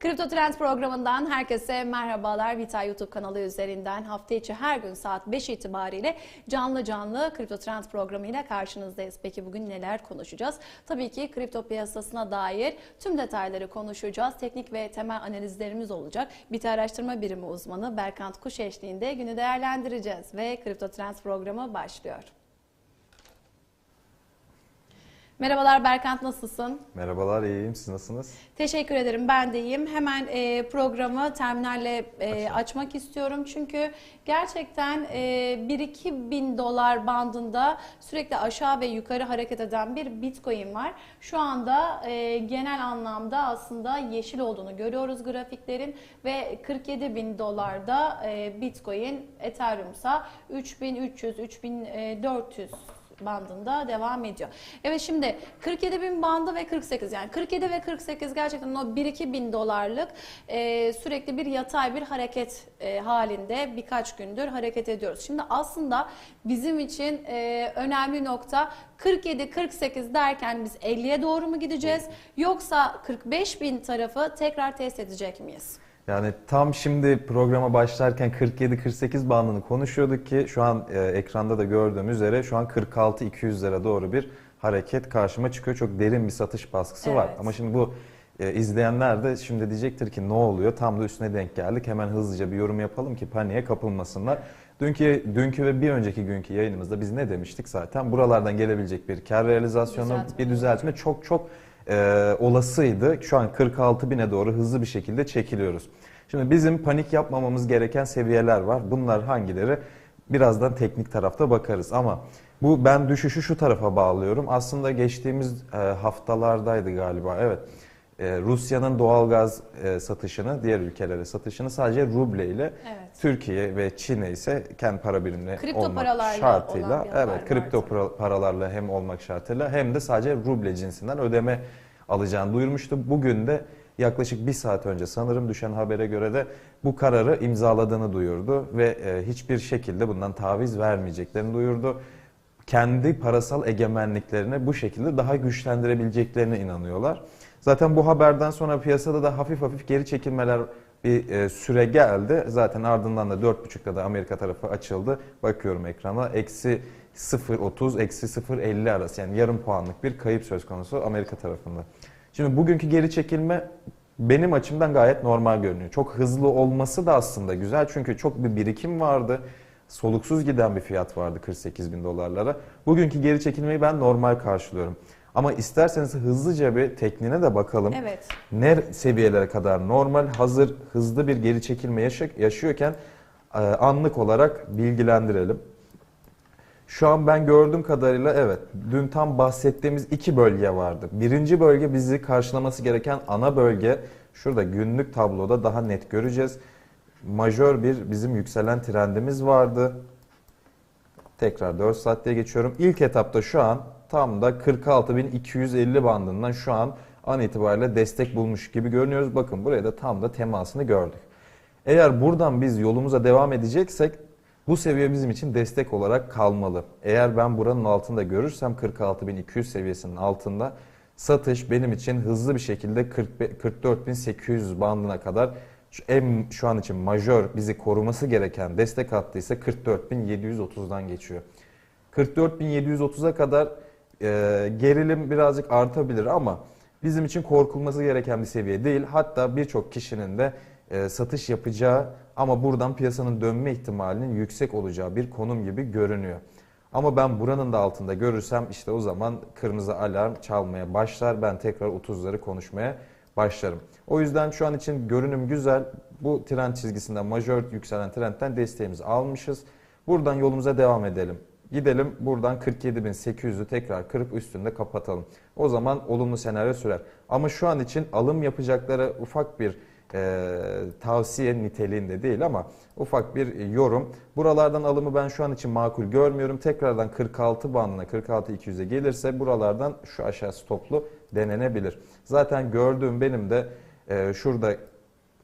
Kripto Trend programından herkese merhabalar. Vita YouTube kanalı üzerinden hafta içi her gün saat 5 itibariyle canlı canlı Kripto Trend programıyla karşınızdayız. Peki bugün neler konuşacağız? Tabii ki kripto piyasasına dair tüm detayları konuşacağız. Teknik ve temel analizlerimiz olacak. Bita Araştırma Birimi uzmanı Berkant Kuş eşliğinde günü değerlendireceğiz ve Kripto Trend programı başlıyor. Merhabalar Berkant nasılsın? Merhabalar, iyiyim. Siz nasılsınız? Teşekkür ederim. Ben de iyiyim. Hemen e, programı terminalle e, açmak istiyorum. Çünkü gerçekten e, 1-2 bin dolar bandında sürekli aşağı ve yukarı hareket eden bir Bitcoin var. Şu anda e, genel anlamda aslında yeşil olduğunu görüyoruz grafiklerin ve 47 bin dolarda e, Bitcoin, Ethereum'sa 3300, 3400 bandında devam ediyor. Evet şimdi 47 bin bandı ve 48 yani 47 ve 48 gerçekten o 1-2 bin dolarlık e, sürekli bir yatay bir hareket e, halinde birkaç gündür hareket ediyoruz. Şimdi aslında bizim için e, önemli nokta 47-48 derken biz 50'ye doğru mu gideceğiz yoksa 45 bin tarafı tekrar test edecek miyiz? Yani tam şimdi programa başlarken 47-48 bandını konuşuyorduk ki şu an e, ekranda da gördüğüm üzere şu an 46-200'lere doğru bir hareket karşıma çıkıyor. Çok derin bir satış baskısı var. Evet. Ama şimdi bu e, izleyenler de şimdi diyecektir ki ne oluyor? Tam da üstüne denk geldik. Hemen hızlıca bir yorum yapalım ki paniğe kapılmasınlar. Dünkü, dünkü ve bir önceki günkü yayınımızda biz ne demiştik zaten? Buralardan gelebilecek bir kar realizasyonu, Düzeltme. bir düzeltme çok çok e, olasıydı. Şu an 46 bine doğru hızlı bir şekilde çekiliyoruz. Şimdi bizim panik yapmamamız gereken seviyeler var. Bunlar hangileri? Birazdan teknik tarafta bakarız ama bu ben düşüşü şu tarafa bağlıyorum. Aslında geçtiğimiz e, haftalardaydı galiba. Evet. E, Rusya'nın doğalgaz e, satışını, diğer ülkelere satışını sadece ruble ile Evet. Türkiye ve Çin'e ise kendi para birimine Kripto olmak paralarla şartıyla evet kripto vardı. para- paralarla hem olmak şartıyla hem de sadece ruble cinsinden ödeme alacağını duyurmuştu. Bugün de yaklaşık bir saat önce sanırım düşen habere göre de bu kararı imzaladığını duyurdu ve e, hiçbir şekilde bundan taviz vermeyeceklerini duyurdu. Kendi parasal egemenliklerini bu şekilde daha güçlendirebileceklerine inanıyorlar. Zaten bu haberden sonra piyasada da hafif hafif geri çekilmeler bir e, süre geldi. Zaten ardından da 4.5'da da Amerika tarafı açıldı. Bakıyorum ekrana. Eksi 0.30, eksi 0.50 arası yani yarım puanlık bir kayıp söz konusu Amerika tarafında. Şimdi bugünkü geri çekilme benim açımdan gayet normal görünüyor. Çok hızlı olması da aslında güzel çünkü çok bir birikim vardı. Soluksuz giden bir fiyat vardı 48 bin dolarlara. Bugünkü geri çekilmeyi ben normal karşılıyorum. Ama isterseniz hızlıca bir tekniğine de bakalım. Evet. Ne seviyelere kadar normal hazır hızlı bir geri çekilme yaşıyorken e, anlık olarak bilgilendirelim. Şu an ben gördüğüm kadarıyla evet dün tam bahsettiğimiz iki bölge vardı. Birinci bölge bizi karşılaması gereken ana bölge. Şurada günlük tabloda daha net göreceğiz. Majör bir bizim yükselen trendimiz vardı. Tekrar 4 saatte geçiyorum. İlk etapta şu an tam da 46.250 bandından şu an an itibariyle destek bulmuş gibi görünüyoruz. Bakın buraya da tam da temasını gördük. Eğer buradan biz yolumuza devam edeceksek bu seviye bizim için destek olarak kalmalı. Eğer ben buranın altında görürsem 46.200 seviyesinin altında satış benim için hızlı bir şekilde 40 44.800 bandına kadar şu, en, şu an için majör bizi koruması gereken destek hattı ise 44.730'dan geçiyor. 44.730'a kadar e, gerilim birazcık artabilir ama bizim için korkulması gereken bir seviye değil. Hatta birçok kişinin de e, satış yapacağı ama buradan piyasanın dönme ihtimalinin yüksek olacağı bir konum gibi görünüyor. Ama ben buranın da altında görürsem işte o zaman kırmızı alarm çalmaya başlar. Ben tekrar 30'ları konuşmaya başlarım. O yüzden şu an için görünüm güzel. Bu trend çizgisinden majör yükselen trendten desteğimizi almışız. Buradan yolumuza devam edelim. Gidelim buradan 47.800'ü tekrar kırıp üstünde kapatalım. O zaman olumlu senaryo sürer. Ama şu an için alım yapacakları ufak bir e, tavsiye niteliğinde değil ama ufak bir yorum. Buralardan alımı ben şu an için makul görmüyorum. Tekrardan 46 bandına 46-200'e gelirse buralardan şu aşağı stoplu denenebilir. Zaten gördüğüm benim de e, şurada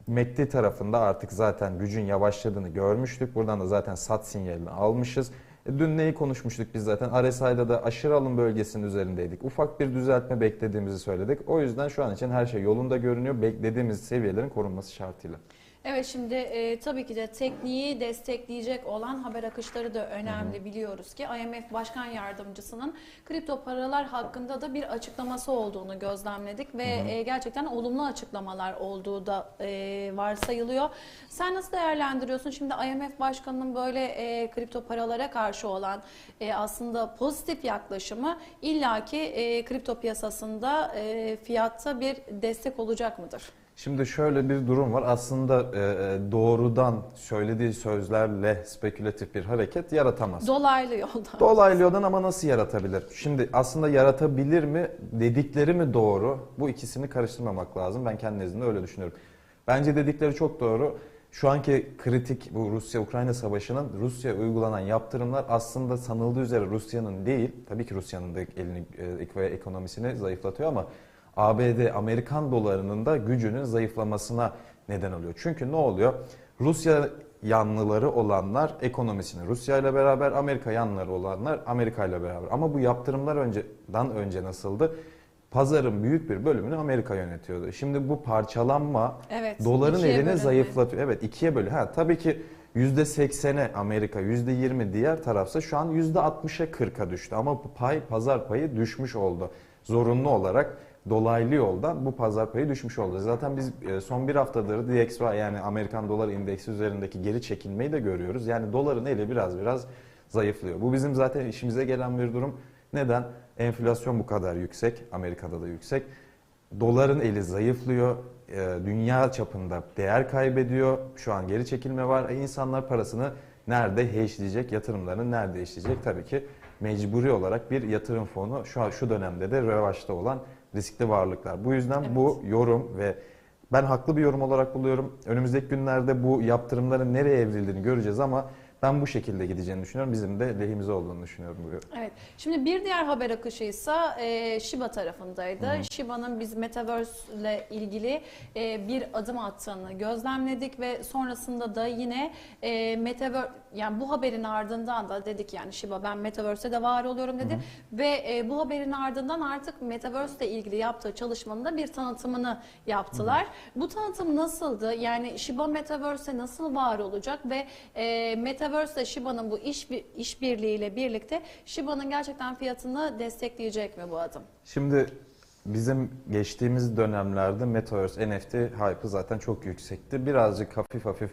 MACD tarafında artık zaten gücün yavaşladığını görmüştük. Buradan da zaten sat sinyalini almışız. E, Dün neyi konuşmuştuk biz zaten? RSI'da da aşırı alım bölgesinin üzerindeydik. Ufak bir düzeltme beklediğimizi söyledik. O yüzden şu an için her şey yolunda görünüyor. Beklediğimiz seviyelerin korunması şartıyla. Evet şimdi e, tabii ki de tekniği destekleyecek olan haber akışları da önemli biliyoruz ki IMF Başkan Yardımcısının kripto paralar hakkında da bir açıklaması olduğunu gözlemledik ve e, gerçekten olumlu açıklamalar olduğu da e, varsayılıyor. Sen nasıl değerlendiriyorsun? Şimdi IMF Başkanı'nın böyle e, kripto paralara karşı olan e, aslında pozitif yaklaşımı illaki e, kripto piyasasında e, fiyatta bir destek olacak mıdır? Şimdi şöyle bir durum var. Aslında e, e, doğrudan söylediği sözlerle spekülatif bir hareket yaratamaz. Dolaylı yoldan. Dolaylı yoldan ama nasıl yaratabilir? Şimdi aslında yaratabilir mi? Dedikleri mi doğru? Bu ikisini karıştırmamak lazım. Ben kendi nezdimde öyle düşünüyorum. Bence dedikleri çok doğru. Şu anki kritik bu Rusya-Ukrayna savaşının Rusya'ya uygulanan yaptırımlar aslında sanıldığı üzere Rusya'nın değil, tabii ki Rusya'nın da elini e, ve ekonomisini zayıflatıyor ama ABD, Amerikan dolarının da gücünün zayıflamasına neden oluyor. Çünkü ne oluyor? Rusya yanlıları olanlar ekonomisini Rusya ile beraber, Amerika yanlıları olanlar Amerika ile beraber. Ama bu yaptırımlar önceden önce nasıldı? Pazarın büyük bir bölümünü Amerika yönetiyordu. Şimdi bu parçalanma Evet, doların elini bölünme. zayıflatıyor. Evet ikiye bölü. Ha tabii ki %80'e Amerika, %20 diğer tarafsa şu an %60'a 40'a düştü. Ama pay, pazar payı düşmüş oldu. Zorunlu olarak dolaylı yoldan bu pazar payı düşmüş oldu. Zaten biz e, son bir haftadır DXY yani Amerikan dolar indeksi üzerindeki geri çekilmeyi de görüyoruz. Yani doların eli biraz biraz zayıflıyor. Bu bizim zaten işimize gelen bir durum. Neden? Enflasyon bu kadar yüksek, Amerika'da da yüksek. Doların eli zayıflıyor, e, dünya çapında değer kaybediyor. Şu an geri çekilme var. E, İnsanlar parasını nerede hedgeleyecek, yatırımlarını nerede hedgeleyecek? Tabii ki mecburi olarak bir yatırım fonu şu an şu dönemde de revaçta olan riskli varlıklar. Bu yüzden bu yorum ve ben haklı bir yorum olarak buluyorum. Önümüzdeki günlerde bu yaptırımların nereye evrildiğini göreceğiz ama ben bu şekilde gideceğini düşünüyorum. Bizim de lehimize olduğunu düşünüyorum bu. Evet. Şimdi bir diğer haber akışı ise e, Shiba tarafındaydı. Shiba'nın biz Metaverse ile ilgili e, bir adım attığını gözlemledik ve sonrasında da yine e, Metaverse yani bu haberin ardından da dedik yani Shiba ben Metaverse'de de var oluyorum dedi ve e, bu haberin ardından artık Metaverse ile ilgili yaptığı çalışmanın da bir tanıtımını yaptılar. Bu tanıtım nasıldı? Yani Shiba Metaverse'e nasıl var olacak ve e, Metaverse ile Shiba'nın bu iş işbirliğiyle birlikte Shiba'nın gerçekten fiyatını destekleyecek mi bu adım? Şimdi bizim geçtiğimiz dönemlerde Metaverse NFT hype'ı zaten çok yüksekti. Birazcık hafif hafif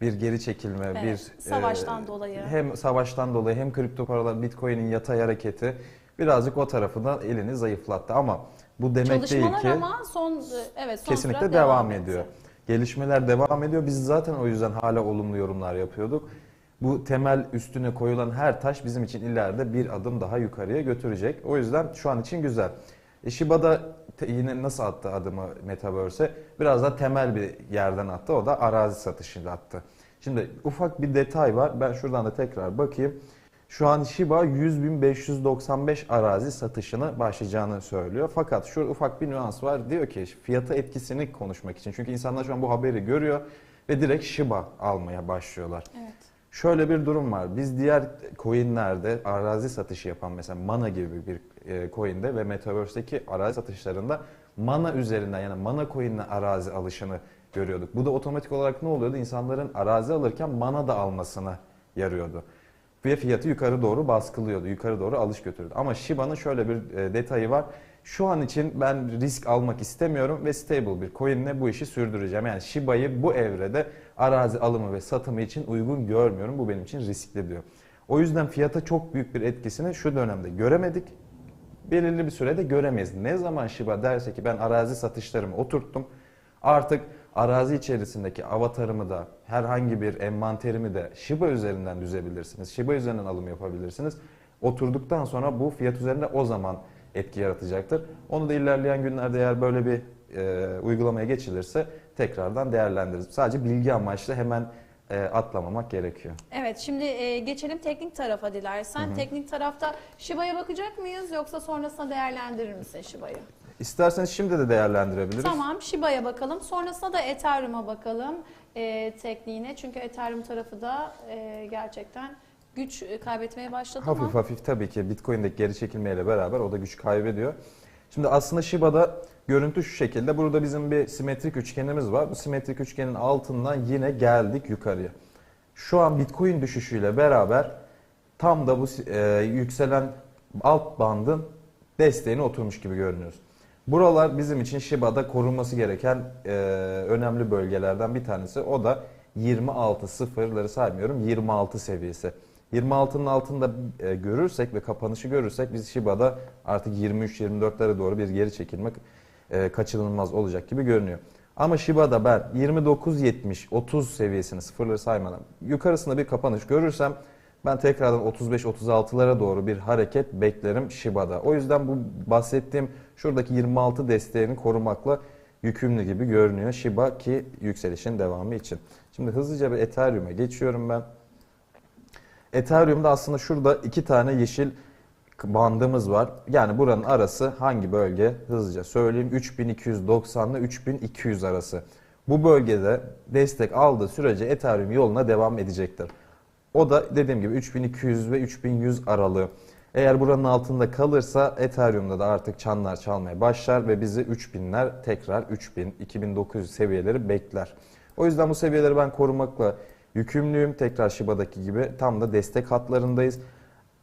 bir geri çekilme, Evet, bir savaştan dolayı. hem savaştan dolayı hem kripto paralar, Bitcoin'in yatay hareketi birazcık o tarafından elini zayıflattı ama bu demek değil ki ama son evet son kesinlikle devam, etti. ediyor. Gelişmeler devam ediyor. Biz zaten o yüzden hala olumlu yorumlar yapıyorduk. Bu temel üstüne koyulan her taş bizim için ileride bir adım daha yukarıya götürecek. O yüzden şu an için güzel. E Shiba da yine nasıl attı adımı Metaverse'e? Biraz da temel bir yerden attı. O da arazi satışıyla attı. Şimdi ufak bir detay var. Ben şuradan da tekrar bakayım. Şu an Shiba 100.595 arazi satışını başlayacağını söylüyor. Fakat şu ufak bir nüans var. Diyor ki fiyata etkisini konuşmak için. Çünkü insanlar şu an bu haberi görüyor ve direkt Shiba almaya başlıyorlar. Evet. Şöyle bir durum var. Biz diğer coinlerde arazi satışı yapan mesela Mana gibi bir coinde ve Metaverse'deki arazi satışlarında Mana üzerinden yani Mana coin'le arazi alışını görüyorduk. Bu da otomatik olarak ne oluyordu? İnsanların arazi alırken Mana da almasına yarıyordu. Ve fiyatı yukarı doğru baskılıyordu. Yukarı doğru alış götürüyordu. Ama Shiba'nın şöyle bir e, detayı var. Şu an için ben risk almak istemiyorum ve stable bir coin'le bu işi sürdüreceğim. Yani Shiba'yı bu evrede arazi alımı ve satımı için uygun görmüyorum. Bu benim için riskli diyor. O yüzden fiyata çok büyük bir etkisini şu dönemde göremedik. Belirli bir sürede göremeyiz. Ne zaman Shiba derse ki ben arazi satışlarımı oturttum. Artık arazi içerisindeki avatarımı da herhangi bir envanterimi de Shiba üzerinden düzebilirsiniz. Shiba üzerinden alım yapabilirsiniz. Oturduktan sonra bu fiyat üzerinde o zaman etki yaratacaktır. Onu da ilerleyen günlerde eğer böyle bir e, uygulamaya geçilirse tekrardan değerlendiririz. Sadece bilgi amaçlı hemen e, atlamamak gerekiyor. Evet şimdi e, geçelim teknik tarafa dilersen. Teknik tarafta Shiba'ya bakacak mıyız yoksa sonrasında değerlendirir misin Shiba'yı? İsterseniz şimdi de değerlendirebiliriz. Tamam Shiba'ya bakalım. Sonrasında da Ethereum'a bakalım e, tekniğine. Çünkü Ethereum tarafı da e, gerçekten güç kaybetmeye başladı Hafif mı? hafif tabii ki Bitcoin'deki geri çekilmeyle beraber o da güç kaybediyor. Şimdi aslında Shiba'da görüntü şu şekilde. Burada bizim bir simetrik üçgenimiz var. Bu simetrik üçgenin altından yine geldik yukarıya. Şu an Bitcoin düşüşüyle beraber tam da bu e, yükselen alt bandın desteğine oturmuş gibi görünüyoruz. Buralar bizim için Shiba'da korunması gereken e, önemli bölgelerden bir tanesi. O da 26 sıfırları saymıyorum 26 seviyesi. 26'nın altında e, görürsek ve kapanışı görürsek biz Shiba'da artık 23-24'lere doğru bir geri çekilmek e, kaçınılmaz olacak gibi görünüyor. Ama Shiba'da ben 29-70-30 seviyesini sıfırları saymadan yukarısında bir kapanış görürsem ben tekrardan 35-36'lara doğru bir hareket beklerim Shiba'da. O yüzden bu bahsettiğim şuradaki 26 desteğini korumakla yükümlü gibi görünüyor Shiba ki yükselişin devamı için. Şimdi hızlıca bir Ethereum'e geçiyorum ben. Ethereum'da aslında şurada iki tane yeşil bandımız var. Yani buranın arası hangi bölge? Hızlıca söyleyeyim. 3290 ile 3200 arası. Bu bölgede destek aldığı sürece Ethereum yoluna devam edecektir. O da dediğim gibi 3200 ve 3100 aralığı. Eğer buranın altında kalırsa Ethereum'da da artık çanlar çalmaya başlar ve bizi 3000'ler tekrar 3000, 2900 seviyeleri bekler. O yüzden bu seviyeleri ben korumakla yükümlüyüm. Tekrar Shiba'daki gibi tam da destek hatlarındayız.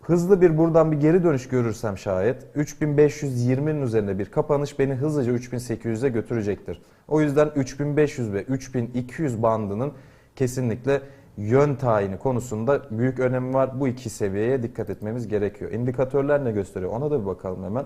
Hızlı bir buradan bir geri dönüş görürsem şayet 3520'nin üzerinde bir kapanış beni hızlıca 3800'e götürecektir. O yüzden 3500 ve 3200 bandının kesinlikle yön tayini konusunda büyük önemi var. Bu iki seviyeye dikkat etmemiz gerekiyor. İndikatörler ne gösteriyor? Ona da bir bakalım hemen.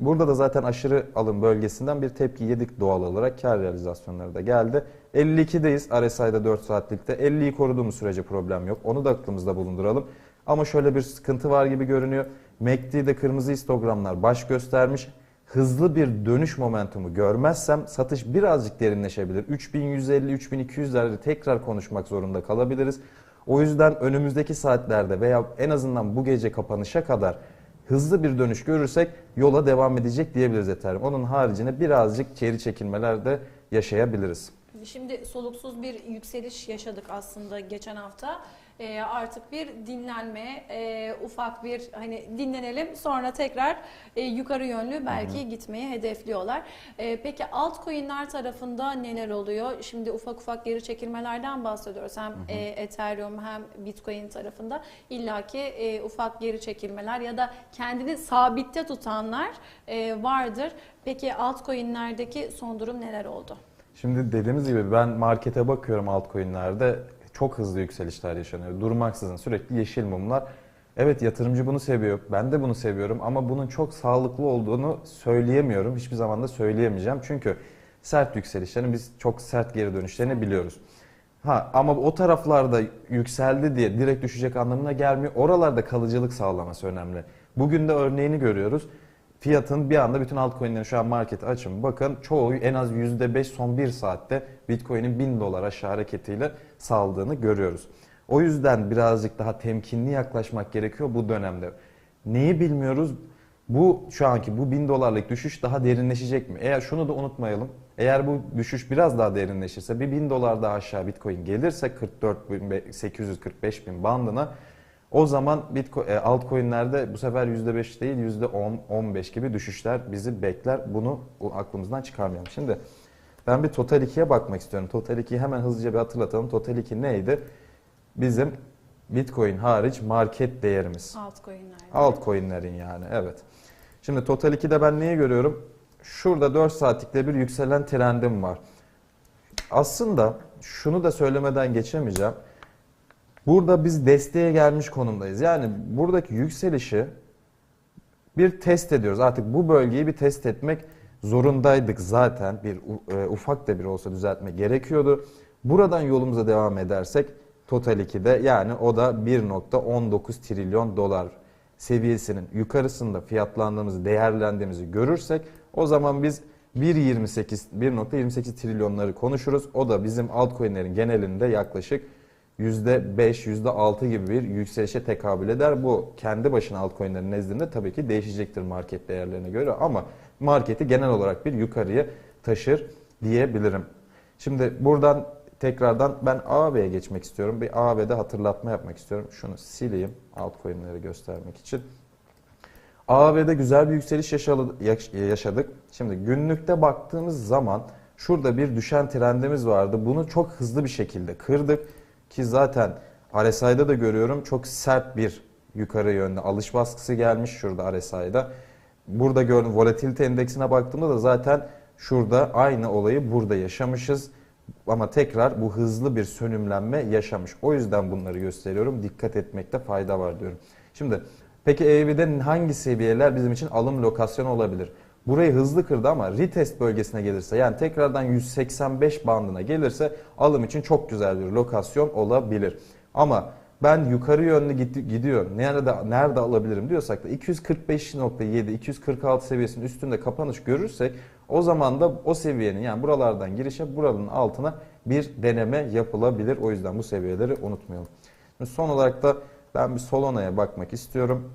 Burada da zaten aşırı alım bölgesinden bir tepki yedik doğal olarak. Kar realizasyonları da geldi. 52'deyiz RSI'da 4 saatlikte. 50'yi koruduğumuz sürece problem yok. Onu da aklımızda bulunduralım. Ama şöyle bir sıkıntı var gibi görünüyor. MACD'de kırmızı histogramlar baş göstermiş. Hızlı bir dönüş momentumu görmezsem satış birazcık derinleşebilir. 3150-3200'lerde tekrar konuşmak zorunda kalabiliriz. O yüzden önümüzdeki saatlerde veya en azından bu gece kapanışa kadar hızlı bir dönüş görürsek yola devam edecek diyebiliriz Ethereum. Onun haricinde birazcık geri çekilmeler de yaşayabiliriz. Şimdi soluksuz bir yükseliş yaşadık aslında geçen hafta. Ee, artık bir dinlenme, e, ufak bir hani dinlenelim sonra tekrar e, yukarı yönlü belki gitmeyi hedefliyorlar. E, peki altcoin'ler tarafında neler oluyor? Şimdi ufak ufak geri çekilmelerden bahsediyoruz. Hem e, Ethereum hem Bitcoin tarafında illaki e, ufak geri çekilmeler ya da kendini sabitte tutanlar e, vardır. Peki altcoin'lerdeki son durum neler oldu? Şimdi dediğimiz gibi ben markete bakıyorum altcoin'lerde çok hızlı yükselişler yaşanıyor. Durmaksızın sürekli yeşil mumlar. Evet yatırımcı bunu seviyor. Ben de bunu seviyorum ama bunun çok sağlıklı olduğunu söyleyemiyorum. Hiçbir zaman da söyleyemeyeceğim. Çünkü sert yükselişlerin biz çok sert geri dönüşlerini biliyoruz. Ha ama o taraflarda yükseldi diye direkt düşecek anlamına gelmiyor. Oralarda kalıcılık sağlaması önemli. Bugün de örneğini görüyoruz. Fiyatın bir anda bütün altcoin'lerin şu an markete açın. Bakın çoğu en az %5 son 1 saatte Bitcoin'in 1000 dolar aşağı hareketiyle saldığını görüyoruz. O yüzden birazcık daha temkinli yaklaşmak gerekiyor bu dönemde. Neyi bilmiyoruz? Bu şu anki bu 1000 dolarlık düşüş daha derinleşecek mi? Eğer şunu da unutmayalım. Eğer bu düşüş biraz daha derinleşirse bir 1000 dolar daha aşağı Bitcoin gelirse 44.845 bin bandına o zaman Bitcoin, e, altcoin'lerde bu sefer %5 değil %10, 15 gibi düşüşler bizi bekler. Bunu aklımızdan çıkarmayalım. Şimdi ben bir Total 2'ye bakmak istiyorum. Total 2'yi hemen hızlıca bir hatırlatalım. Total 2 neydi? Bizim Bitcoin hariç market değerimiz. Altcoin'lerde. Altcoin'lerin yani evet. Şimdi Total 2'de ben neyi görüyorum? Şurada 4 saatlikte bir yükselen trendim var. Aslında şunu da söylemeden geçemeyeceğim. Burada biz desteğe gelmiş konumdayız. Yani buradaki yükselişi bir test ediyoruz. Artık bu bölgeyi bir test etmek zorundaydık zaten. Bir e, ufak da bir olsa düzeltme gerekiyordu. Buradan yolumuza devam edersek Total 2'de yani o da 1.19 trilyon dolar seviyesinin yukarısında fiyatlandığımızı, değerlendiğimizi görürsek o zaman biz 1.28 1.28 trilyonları konuşuruz. O da bizim altcoin'lerin genelinde yaklaşık %5, %6 gibi bir yükselişe tekabül eder. Bu kendi başına altcoin'lerin nezdinde tabii ki değişecektir market değerlerine göre ama marketi genel olarak bir yukarıya taşır diyebilirim. Şimdi buradan tekrardan ben AV'ye geçmek istiyorum. Bir AV'de hatırlatma yapmak istiyorum. Şunu sileyim altcoin'leri göstermek için. AV'de güzel bir yükseliş yaşadık. Şimdi günlükte baktığımız zaman şurada bir düşen trendimiz vardı. Bunu çok hızlı bir şekilde kırdık ki zaten RSI'da da görüyorum çok sert bir yukarı yönlü alış baskısı gelmiş şurada RSI'da. Burada gördüm volatilite endeksine baktığımda da zaten şurada aynı olayı burada yaşamışız. Ama tekrar bu hızlı bir sönümlenme yaşamış. O yüzden bunları gösteriyorum. Dikkat etmekte fayda var diyorum. Şimdi peki EV'de hangi seviyeler bizim için alım lokasyonu olabilir? Burayı hızlı kırdı ama retest bölgesine gelirse yani tekrardan 185 bandına gelirse alım için çok güzel bir lokasyon olabilir. Ama ben yukarı yönlü gid- gidiyor. Nerede nerede alabilirim diyorsak da 245.7 246 seviyesinin üstünde kapanış görürsek o zaman da o seviyenin yani buralardan girişe buranın altına bir deneme yapılabilir. O yüzden bu seviyeleri unutmayalım. Şimdi son olarak da ben bir Solana'ya bakmak istiyorum.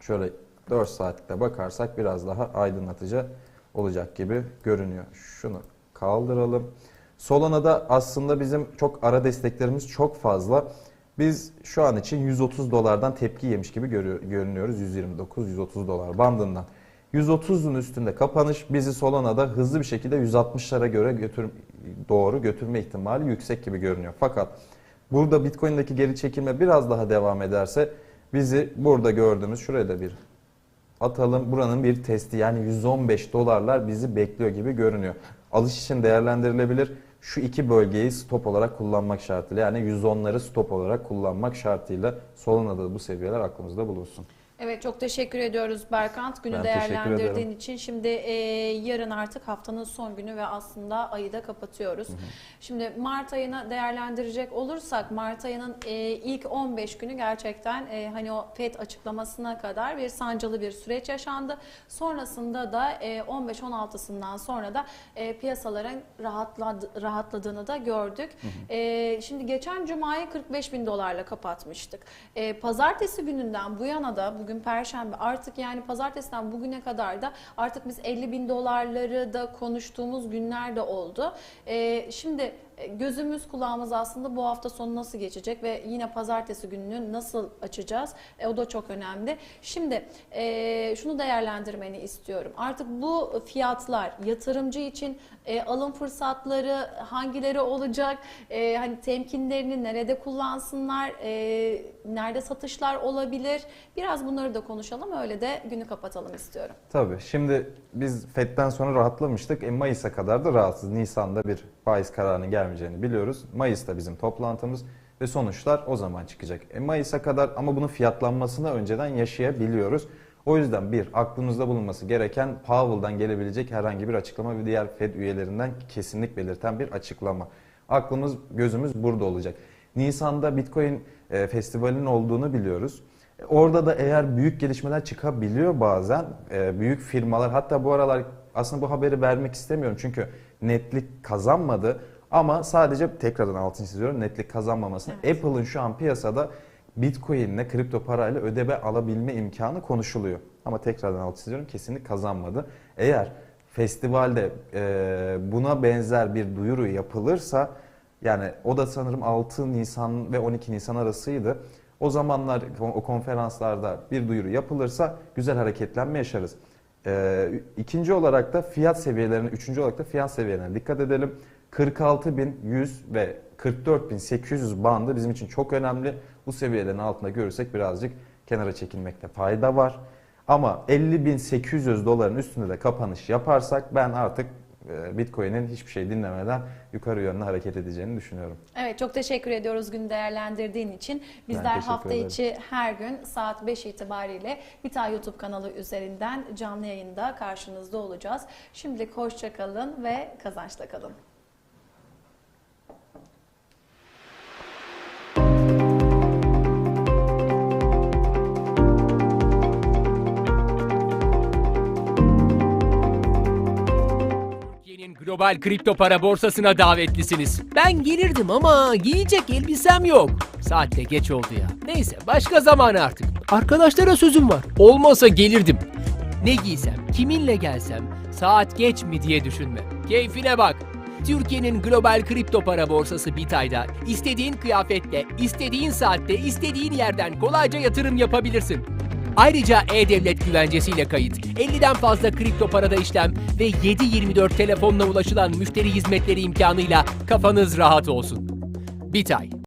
Şöyle 4 saatlikte bakarsak biraz daha aydınlatıcı olacak gibi görünüyor. Şunu kaldıralım. Solana'da aslında bizim çok ara desteklerimiz çok fazla. Biz şu an için 130 dolardan tepki yemiş gibi görünüyoruz. 129-130 dolar bandından. 130'un üstünde kapanış bizi Solana'da hızlı bir şekilde 160'lara göre götür, doğru götürme ihtimali yüksek gibi görünüyor. Fakat burada Bitcoin'deki geri çekilme biraz daha devam ederse bizi burada gördüğümüz şuraya da bir atalım. Buranın bir testi yani 115 dolarlar bizi bekliyor gibi görünüyor. Alış için değerlendirilebilir. Şu iki bölgeyi stop olarak kullanmak şartıyla yani 110'ları stop olarak kullanmak şartıyla Solana'da da bu seviyeler aklımızda bulunsun. Evet çok teşekkür ediyoruz Berkant günü Ben değerlendirdiğin için. Şimdi e, yarın artık haftanın son günü ve aslında ayı da kapatıyoruz. Şimdi Mart ayını değerlendirecek olursak Mart ayının e, ilk 15 günü gerçekten e, hani o FED açıklamasına kadar bir sancılı bir süreç yaşandı. Sonrasında da e, 15-16'sından sonra da e, piyasaların rahatladı, rahatladığını da gördük. E, şimdi geçen cumayı 45 bin dolarla kapatmıştık. E, pazartesi gününden bu yana da bugün perşembe artık yani pazartesiden bugüne kadar da artık biz 50 bin dolarları da konuştuğumuz günler de oldu. E, şimdi gözümüz kulağımız aslında bu hafta sonu nasıl geçecek ve yine pazartesi gününü nasıl açacağız? E, o da çok önemli. Şimdi e, şunu değerlendirmeni istiyorum. Artık bu fiyatlar yatırımcı için e, alım fırsatları hangileri olacak? E, hani temkinlerini nerede kullansınlar? E, nerede satışlar olabilir? Biraz bunları da konuşalım. Öyle de günü kapatalım istiyorum. Tabii. Şimdi biz FED'den sonra rahatlamıştık. E, Mayıs'a kadar da rahatsız. Nisan'da bir faiz kararının gelmeyeceğini biliyoruz. Mayıs'ta bizim toplantımız ve sonuçlar o zaman çıkacak. E, Mayıs'a kadar ama bunun fiyatlanmasını önceden yaşayabiliyoruz. O yüzden bir aklımızda bulunması gereken Powell'dan gelebilecek herhangi bir açıklama ve diğer Fed üyelerinden kesinlik belirten bir açıklama. Aklımız gözümüz burada olacak. Nisan'da Bitcoin e, festivalinin olduğunu biliyoruz. E, Orada da eğer büyük gelişmeler çıkabiliyor bazen e, büyük firmalar hatta bu aralar aslında bu haberi vermek istemiyorum çünkü netlik kazanmadı ama sadece tekrardan altını çiziyorum netlik kazanmamasını Apple'ın şu an piyasada Bitcoin'le kripto parayla ödeme alabilme imkanı konuşuluyor. Ama tekrardan altını çiziyorum kesinlik kazanmadı. Eğer festivalde e, buna benzer bir duyuru yapılırsa yani o da sanırım 6 Nisan ve 12 Nisan arasıydı. O zamanlar o konferanslarda bir duyuru yapılırsa güzel hareketlenme yaşarız. Ee, ikinci olarak da fiyat seviyelerine, üçüncü olarak da fiyat seviyelerine dikkat edelim. 46.100 ve 44.800 bandı bizim için çok önemli. Bu seviyelerin altında görürsek birazcık kenara çekilmekte fayda var. Ama 50.800 doların üstünde de kapanış yaparsak ben artık e, Bitcoin'in hiçbir şey dinlemeden yukarı yönlü hareket edeceğini düşünüyorum. Evet çok teşekkür ediyoruz günü değerlendirdiğin için. Bizler hafta ederim. içi her gün saat 5 itibariyle Bita YouTube kanalı üzerinden canlı yayında karşınızda olacağız. Şimdilik hoşça kalın ve kazançla kalın. Global kripto para borsasına davetlisiniz. Ben gelirdim ama giyecek elbisem yok. Saatte geç oldu ya. Neyse başka zaman artık. Arkadaşlara sözüm var. Olmasa gelirdim. Ne giysem, kiminle gelsem, saat geç mi diye düşünme. Keyfine bak. Türkiye'nin global kripto para borsası Bitay'da istediğin kıyafetle, istediğin saatte, istediğin yerden kolayca yatırım yapabilirsin. Ayrıca e-devlet güvencesiyle kayıt, 50'den fazla kripto parada işlem ve 7-24 telefonla ulaşılan müşteri hizmetleri imkanıyla kafanız rahat olsun. Bitay